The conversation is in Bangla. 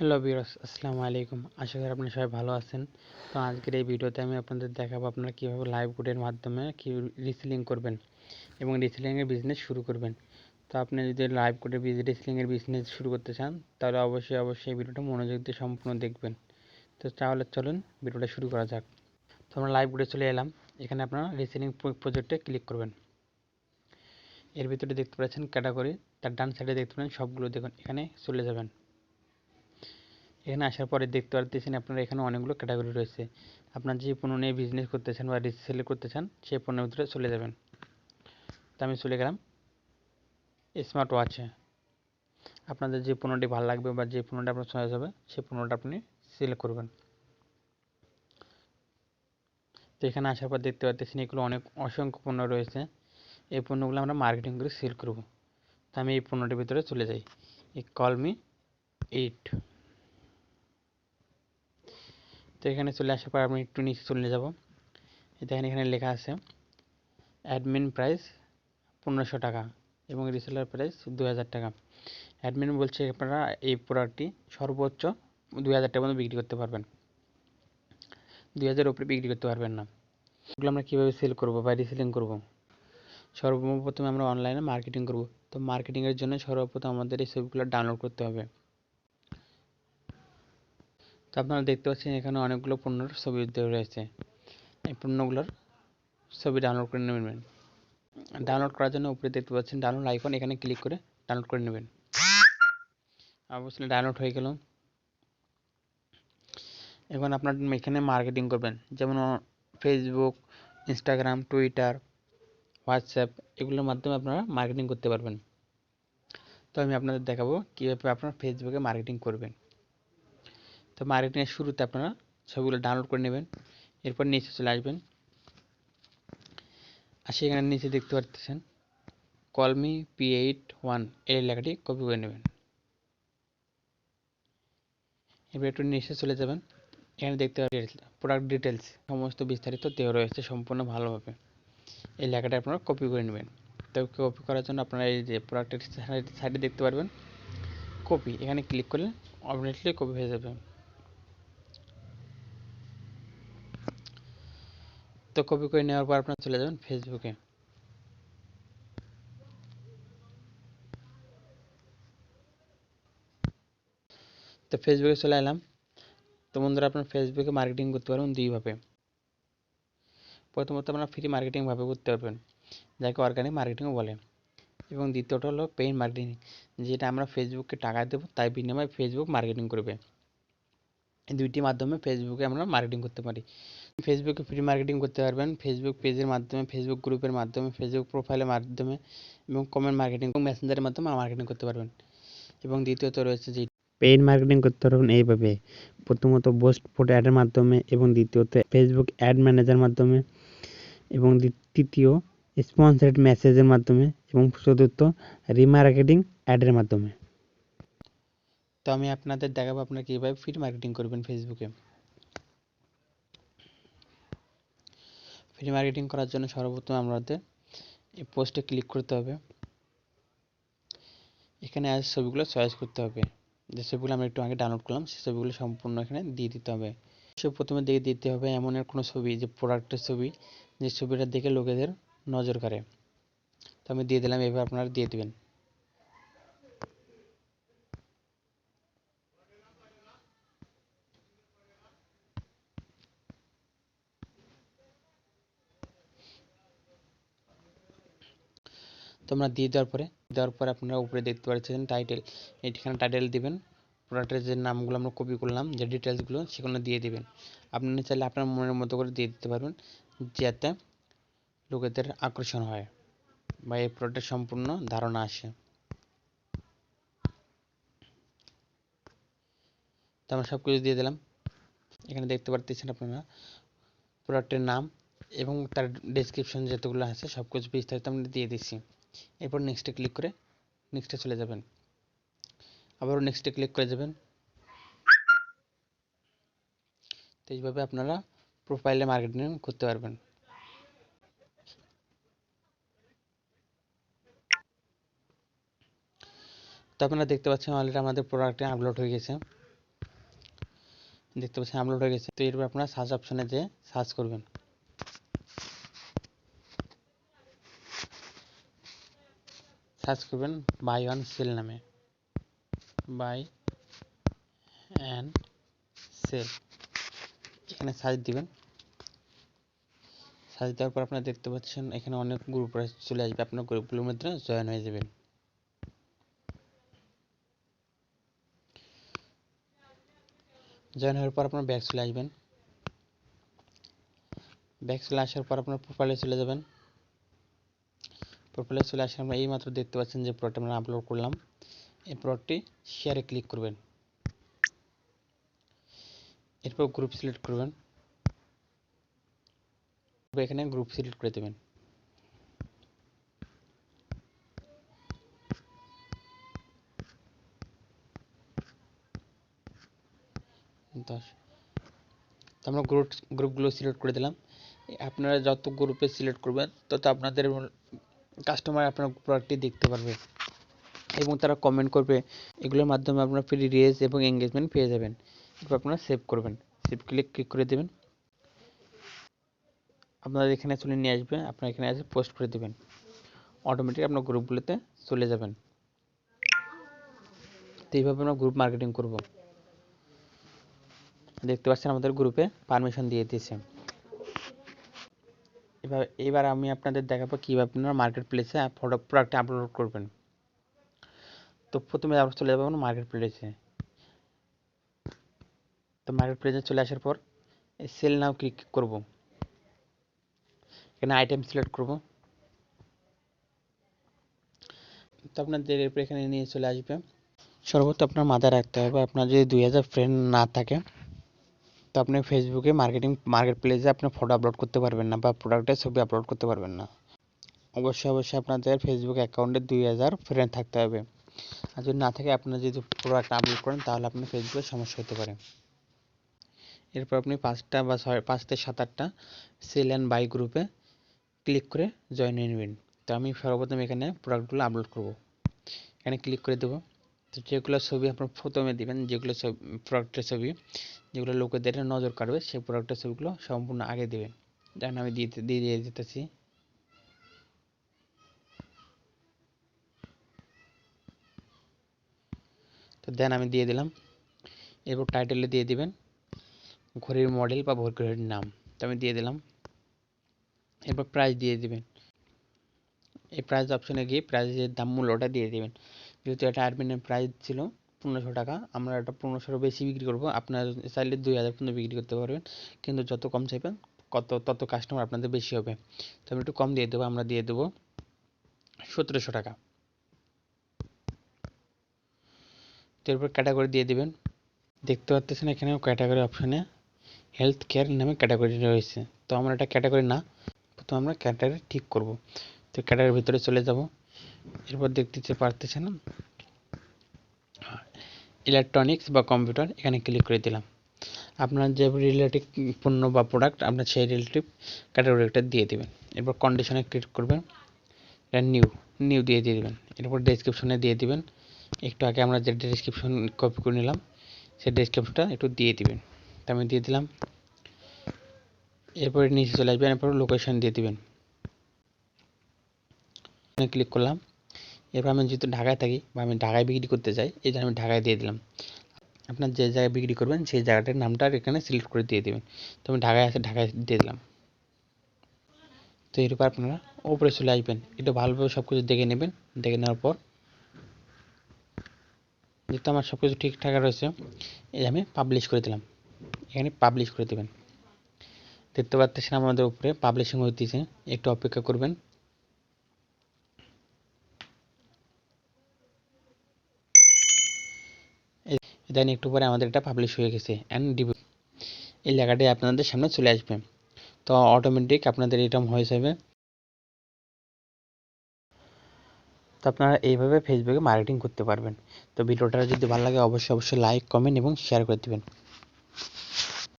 হ্যালো বিরস আসসালামু আলাইকুম। আশা করি আপনারা সবাই ভালো আছেন। তো আজকের এই ভিডিওতে আমি আপনাদের দেখাবো আপনারা কীভাবে লাইভ গুডের মাধ্যমে কী রিসেলিং করবেন এবং রিসেলিংয়ের বিজনেস শুরু করবেন। তো আপনি যদি লাইভ গুডের রিসেলিংয়ের বিজনেস শুরু করতে চান, তাহলে অবশ্যই অবশ্যই ভিডিওটা মনোযোগ দিয়ে সম্পূর্ণ দেখবেন। তো তাহলে চলুন ভিডিওটা শুরু করা যাক। তো আমরা লাইভ গুডে চলে এলাম। এখানে আপনারা রিসেলিং প্রজেক্টে ক্লিক করবেন। এর ভিতরে দেখতে পাচ্ছেন ক্যাটাগরি তার ডান সাইডে দেখতে পাচ্ছেন সবগুলো দেখুন, এখানে চলে যাবেন। এখানে আসার পরে দেখতে পারতেছেন আপনার এখানে অনেকগুলো ক্যাটাগরি রয়েছে। আপনার যে পণ্য নিয়ে বিজনেস করতে চান বা রিসেল করতে চান সেই পণ্যের ভিতরে চলে যাবেন। তো আমি চলে গেলাম। স্মার্ট ওয়াচে আপনাদের যে পণ্যটি ভালো লাগবে বা যে পণ্যটা আপনার চয়েস হবে সেই পণ্যটা আপনি সিলেক্ট করবেন। তো এখানে আসার পর দেখতে পাচ্ছেন এগুলো অনেক অসংখ্য পণ্য রয়েছে। এই পণ্যগুলো আমরা মার্কেটিং করে সেল করব। তো আমি এই পণ্যটির ভিতরে চলে যাই। এই কলমি এইট তো এখানে চলে আসার পর আমি একটু নিচে চলে যাব। দেখেন এখানে লেখা আছে অ্যাডমিন প্রাইস পনেরোশো টাকা এবং রিসেলার প্রাইস দু হাজার টাকা। অ্যাডমিন বলছে আপনারা এই প্রোডাক্টটি সর্বোচ্চ দুই হাজার টাকা পর্যন্ত বিক্রি করতে পারবেন। দুই হাজার উপরে বিক্রি করতে পারবেন না। এগুলো আমরা কীভাবে সেল করব বা রিসেলিং করব? সর্বপ্রথমে আমরা অনলাইনে মার্কেটিং করব। তো মার্কেটিংয়ের জন্য সর্বপ্রথম আমাদের এই ছবিগুলো ডাউনলোড করতে হবে। আপনারা দেখতে পাচ্ছেন এখানে অনেকগুলো পণ্যের ছবি দেওয়া রয়েছে। এই পণ্যগুলোর ছবি ডাউনলোড করে নেবেন। ডাউনলোড করার জন্য উপরে দেখতে পাচ্ছেন ডাউনলোড আইকন এখানে ক্লিক করে ডাউনলোড করে নেবেন। অবশ্যই ডাউনলোড হয়ে গেল। এখন আপনার এখানে মার্কেটিং করবেন। যেমন ফেসবুক ইনস্টাগ্রাম টুইটার হোয়াটসঅ্যাপ এগুলোর মাধ্যমে আপনারা মার্কেটিং করতে পারবেন। তো আমি আপনাদের দেখাবো কীভাবে আপনার ফেসবুকে মার্কেটিং করবেন। তো মার্কেটিংয়ের শুরুতে আপনারা ছবিগুলো ডাউনলোড করে নেবেন, এরপর নিচে চলে আসবেন। আর সেখানে নিচে দেখতে পাচ্ছেন কলমি পি এইট ওয়ান এই লেখাটি কপি করে নেবেন। এবার একটু নিচে চলে যাবেন, এখানে দেখতে পাবেন প্রোডাক্ট ডিটেলস সমস্ত বিস্তারিত দেওয়া রয়েছে সম্পূর্ণ ভালোভাবে। এই লেখাটা আপনারা কপি করে নেবেন। তো কপি করার জন্য আপনারা এই যে প্রোডাক্টের সাইডে দেখতে পারবেন কপি এখানে ক্লিক করলে অটোমেটিকলি কপি হয়ে যাবে। তো কপি করে নেওয়ার পর আপনারা চলে যাবেন ফেসবুকে তো ফেসবুকে চলে এলাম। তো বন্ধুরা, আপনার ফেসবুকে মার্কেটিং করতে পারবেন দুইভাবে প্রথমত আপনারা ফ্রি মার্কেটিংভাবে করতে পারবেন, যাকে অর্গানিক মার্কেটিংও বলে। এবং দ্বিতীয়টা হলো পেইড মার্কেটিং যেটা আমরা ফেসবুককে টাকা দেবো তাই বিনিময়ে ফেসবুক মার্কেটিং করবে। দুইটি মাধ্যমে ফেসবুকে আমরা মার্কেটিং করতে পারি। ফেসবুকে ফ্রি মার্কেটিং করতে পারবেন ফেসবুক পেজের মাধ্যমে ফেসবুক গ্রুপের মাধ্যমে ফেসবুক প্রোফাইলের মাধ্যমে এবং কমেন্ট মার্কেটিং এবং মেসেঞ্জারের মাধ্যমে মার্কেটিং করতে পারবেন। এবং দ্বিতীয়ত রয়েছে যে পেইড মার্কেটিং করতে পারবেন এইভাবে। প্রথমত বোস্ট ফটো অ্যাডের মাধ্যমে এবং দ্বিতীয়ত ফেসবুক অ্যাড ম্যানেজার মাধ্যমে এবং তৃতীয় স্পন্সার্ড মেসেজের মাধ্যমে এবং চতুর্থ রিমার্কেটিং অ্যাডের মাধ্যমে। তো আমি আপনাদের দেখাবো আপনারা কীভাবে ফ্রি মার্কেটিং করবেন ফেসবুকে ফ্রি মার্কেটিং করার জন্য সর্বপ্রথম আমাদের এই পোস্টে ক্লিক করতে হবে। এখানে আজ ছবিগুলো চয়েস করতে হবে। যে ছবিগুলো আমরা একটু আগে ডাউনলোড করলাম সেই ছবিগুলো সম্পূর্ণ এখানে দিয়ে দিতে হবে। সব প্রথমে দিয়ে দিতে হবে এমন কোনো ছবি, যে প্রোডাক্টের ছবি, যে ছবিটা দেখে লোকেদের নজর কাড়ে। তো আমি দিয়ে দিলাম এভাবে আপনারা দিয়ে দেবেন। তোমরা দিয়ে দেওয়ার পরে দেওয়ার পরে আপনারা উপরে দেখতে পাচ্ছেন টাইটেল এখানে টাইটেল দিবেন। প্রোডাক্টের যে নামগুলো আমরা কপি করলাম, যে ডিটেলসগুলো সেগুলো দিয়ে দিবেন। আপনি চাইলে আপনার মনের মতো করে দিয়ে দিতে পারবেন, যাতে লোকেদের আকর্ষণ হয় বা এই প্রোডাক্টের সম্পূর্ণ ধারণা আসে। তো আমরা সব কিছু দিয়ে দিলাম। এখানে দেখতে পারতেছেন আপনারা প্রোডাক্টের নাম এবং তার ডেসক্রিপশন যতগুলো আছে সব কিছু বিস্তারিত আমরা দিয়ে দিচ্ছি। এরপর নেক্সটে ক্লিক করে নেক্সটে চলে যাবেন। আবারও নেক্সটে ক্লিক করে যাবেন। তো এইভাবে আপনারা প্রোফাইলে মার্কেটিং করতে পারবেন। তো আপনারা দেখতে পাচ্ছেন অলরেডি আমাদের প্রোডাক্টে আপলোড হয়ে গেছে। দেখতে পাচ্ছেন আপলোড হয়ে গেছে। তো এরপর আপনারা সার্চ অপশনে যে সার্চ করবেন। সার্চ করবেন বাই ওয়ান সেল নামে। Buy and sell. এখানে সার্চ দিবেন। সার্চ দেওয়ার পর আপনারা দেখতে পাচ্ছেন এখানে অনেক গ্রুপ চলে আসবে। আপনার গ্রুপগুলোর মধ্যে জয়েন হয়ে যাবেন। জয়েন হওয়ার পর আপনার ব্যাক চলে আসবেন। ব্যাক চলে আসার পর আপনার প্রোফাইলে চলে যাবেন। প্রোফাইলে চলে আসার আমরা এই মাত্র দেখতে পাচ্ছেন যে প্রোডাক্ট আমরা আপলোড করলাম। এই প্রোডাক্টটি শেয়ারে ক্লিক করবেন। এরপর গ্রুপ সিলেক্ট করবেন। এখানে গ্রুপ সিলেক্ট করে দেবেন। তো আমরা গ্রুপ গ্রুপগুলো সিলেক্ট করে দিলাম। আপনারা যত গ্রুপে সিলেক্ট করবেন, তত আপনাদের কাস্টমার আপনার প্রোডাক্টটি দেখতে পারবে এবং তারা কমেন্ট করবে, এগুলোর মাধ্যমে আপনার ফ্রি রিয়েজ এবং এঙ্গেজমেন্ট পেয়ে যাবেন। এরপর আপনারা সেভ করবেন। সেভ ক্লিক ক্লিক করে দেবেন। আপনাদের এখানে চলে নিয়ে আসবে, আপনার এখানে এসে পোস্ট করে দেবেন। অটোমেটিক আপনার গ্রুপগুলোতে চলে যাবেন। তো এইভাবে আমরা গ্রুপ মার্কেটিং করব। দেখতে পাচ্ছেন আমাদের গ্রুপে পারমিশন দিয়ে দিয়েছে। এবার এবার আমি আপনাদের দেখাবো কীভাবে আপনারা মার্কেট প্লেসে প্রোডাক্ট আপলোড করবেন। তো প্রথমে আমরা চলে যাব মার্কেট প্লেসে তো মার্কেট প্লেসে চলে আসার পর সেল নাও ক্লিক করব। এখানে আইটেম সিলেক্ট করব। তো আপনাদের এরপর এখানে নিয়ে চলে আসবে। সর্বত আপনার মাথায় রাখতে হবে, আপনার যদি দুই হাজার ফ্রেন্ড না থাকে আপনি ফেসবুকে মার্কেটিং মার্কেট প্লেসে আপনি ফটো আপলোড করতে পারবেন না বা প্রোডাক্টের ছবি আপলোড করতে পারবেন না। অবশ্যই অবশ্যই আপনাদের ফেসবুক অ্যাকাউন্টে দুই হাজার ফ্রেন্ড থাকতে হবে। আর যদি না থাকে, আপনার যদি প্রোডাক্ট আপলোড করেন, তাহলে আপনার ফেসবুকে সমস্যা হতে পারে। এরপর আপনি পাঁচটা বা ছয় পাঁচ থেকে সাত আটটা সেল অ্যান্ড বাই গ্রুপে ক্লিক করে জয়েন হয়ে নেবেন তো আমি সর্বপ্রথম এখানে প্রোডাক্টগুলো আপলোড করব। এখানে ক্লিক করে দেবো। তো যেগুলো ছবি আপনার প্রথমে দেবেন, যেগুলো ছবি প্রোডাক্টের ছবি যেগুলো লোকেদের নজর কাড়বে, সেই প্রোডাক্টের ছবিগুলো সম্পূর্ণ আগে দেবেন। যেমন আমি দিয়ে দিয়ে দিতেছি। তো দেন আমি দিয়ে দিলাম। এরপর টাইটেলে দিয়ে দিবেন ঘড়ির মডেল বা ঘড়ির নাম। তো আমি দিয়ে দিলাম। এরপর প্রাইস দিয়ে দিবেন। এই প্রাইস অপশনে গিয়ে প্রাইসের দাম মূল্যটা দিয়ে দিবেন। যেহেতু এটা অ্যাডমিনের প্রাইস ছিল পনেরোশো টাকা, আমরা এটা পনেরোশোর বেশি বিক্রি করব। আপনার চাইলে দুই হাজার পর্যন্ত বিক্রি করতে পারবেন। কিন্তু যত কম চাইবেন, কত, তত কাস্টমার আপনাদের বেশি হবে। তো আমি একটু কম দিয়ে দেবো, আমরা দিয়ে দেবো সতেরোশো টাকা। তো এরপর ক্যাটাগরি দিয়ে দেবেন। দেখতে পাচ্ছেন এখানে ক্যাটাগরি অপশানে হেলথ কেয়ার নামে ক্যাটাগরি রয়েছে। তো আমরা এটা ক্যাটাগরি না তো আমরা ক্যাটাগরি ঠিক করব। তো ক্যাটাগরির ভিতরে চলে যাব। এরপর দেখতে পারতেছেন ইলেকট্রনিক্স বা কম্পিউটার এখানে ক্লিক করে দিলাম। আপনার যে রিলেটিভ পণ্য বা প্রোডাক্ট আপনার সেই রিলেটিভ ক্যাটাগরিটা দিয়ে দেবেন। এরপর কন্ডিশনে ক্লিক করবেন। এটা নিউ নিউ দিয়ে দিয়ে দেবেন। এরপর ডেসক্রিপশনে দিয়ে দিবেন। একটু আগে আমরা যে ডেসক্রিপশন কপি করে নিলাম, সেই ডেসক্রিপশনটা একটু দিয়ে দিবেন। তা আমি দিয়ে দিলাম। এরপরে নিচে চলে আসবেন, এরপর লোকেশন দিয়ে দিবেন। ক্লিক করলাম। এরপর আমি যেহেতু ঢাকায় থাকি বা আমি ঢাকায় বিক্রি করতে চাই এই আমি ঢাকায় দিয়ে দিলাম। আপনার যে জায়গায় বিক্রি করবেন, সেই জায়গাটার নামটা এখানে সিলেক্ট করে দিয়ে দেবেন। তো আমি ঢাকায় আছে ঢাকায় দিয়ে দিলাম। তো এরপর আপনারা ওপরে চলে আসবেন। একটু ভালোভাবে সব কিছু দেখে নেবেন। দেখে নেওয়ার পর যেহেতু আমার সব কিছু ঠিকঠাক রয়েছে, এই আমি পাবলিশ করে দিলাম। এখানে পাবলিশ করে দেবেন। দেখতে পাচ্ছেন আমাদের উপরে পাবলিশিং হইতেছে। একটু অপেক্ষা করবেন। দেন একটু পরে আমাদের এটা পাবলিশ হয়ে গেছে অ্যান্ড ডিবি এই লেখাটি আপনাদের সামনে চলে আসবে। তো অটোমেটিক আপনাদের এরকম হয়ে যাবে। তো আপনারা এইভাবে ফেসবুকে মার্কেটিং করতে পারবেন। তো ভিডিওটা যদি ভালো লাগে, অবশ্যই অবশ্যই লাইক কমেন্ট এবং শেয়ার করে দেবেন।